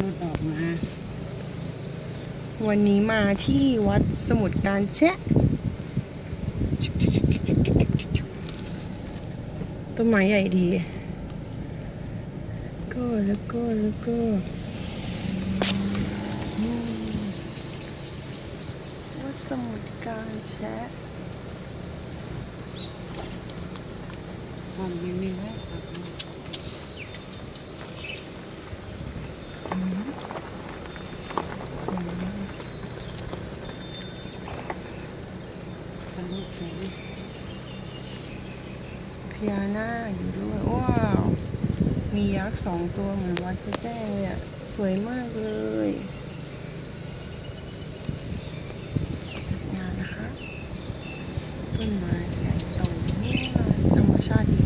รถออกมา วันนี้มาที่วัดสมุทรการแชะต้นไม้ใหญ่ดี ก็แล้วก็แล้วก็วัดสมุทรการแชะความไม่มีไว้ครับ ทะลุแสงพญานาคอยู่ด้วย ว้าว มียักษ์สองตัวเหมือนวัดพระแจ้งเลยอะสวยมากเลยจัดงานนะคะ ต้นไม้ใหญ่โตมากธรรมชาติดี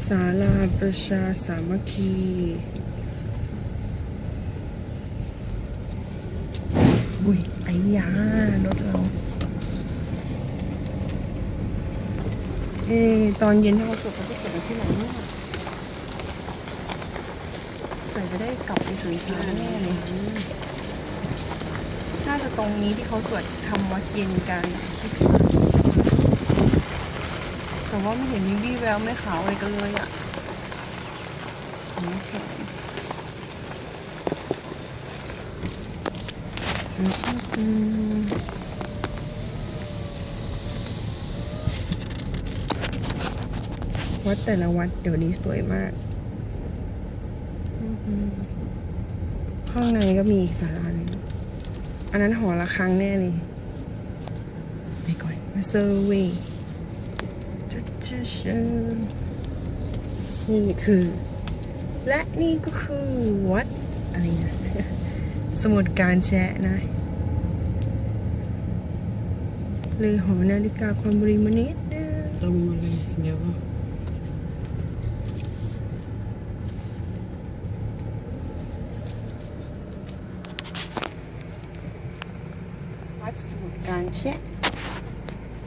ศาลาประชาสามัคคีอุ้ยไอ้ยารถเรา เอตอนเย็นที่เขาสวดเขาจะสวดกันที่ไหนเนี่ยใส่จะได้กลับไปสื่อสารแน่เลยน่าจะตรงนี้ที่เขาสวดทำวัดเย็นกันคิด ว่าไม่เห็นมีวี่แววไม่ขาวอะไรกันเลยอะสงสัยอืมวัดแต่ละวัดเดี๋ยวนี้สวยมากอืมข้างในก็มีอีกศาลาหนึ่งอันนั้นหอละครั้งแน่เลยไปก่อนมาเซอร์เวย์ นี่คือ และนี่ก็คือวัดอะไรนะสมุดการแชะนะเลยหอนาฬิกาความบริมนิดนึงตรงมาเลยเดี๋ยววัดสมุดการแชะ